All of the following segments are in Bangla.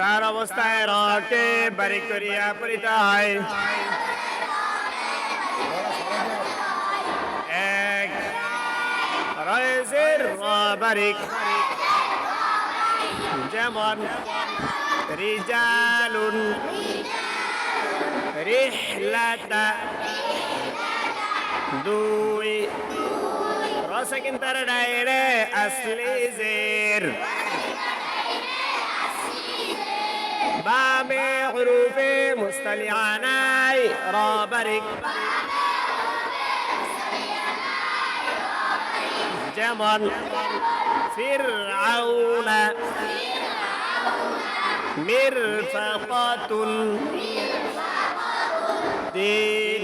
চার অবস্থায় রকে বারিক করিয়া পড়িতে হয়। যেমন রিজালুন, রিহলাতা, দুই। রসকিন তার ডাইরে আসলি জের বামে হরুফে মুস্তলিয়ানাই রবারিক যেমন ফিরআউনা মিরফাকাতুন তিন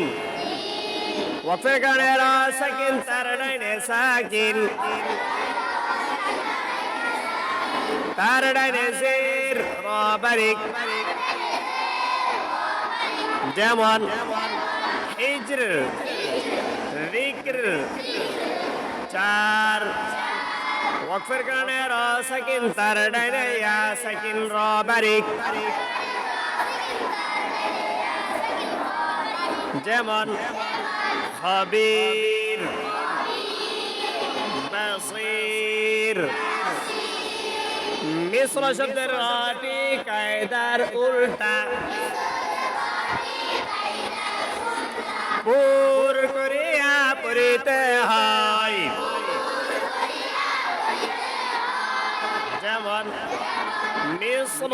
ওয়াকফের কারণে রা সাকিন। যেমন চার। ওয়াকফের কারণে র সাকিন তার ডাইনে সাকিন রবারিক। যেমন খবির বাসির। মিশ্র শব্দের রাটি কায়দার উল্টা। পুর করিয়া পড়িতে হয়। যেমন মিশ্র।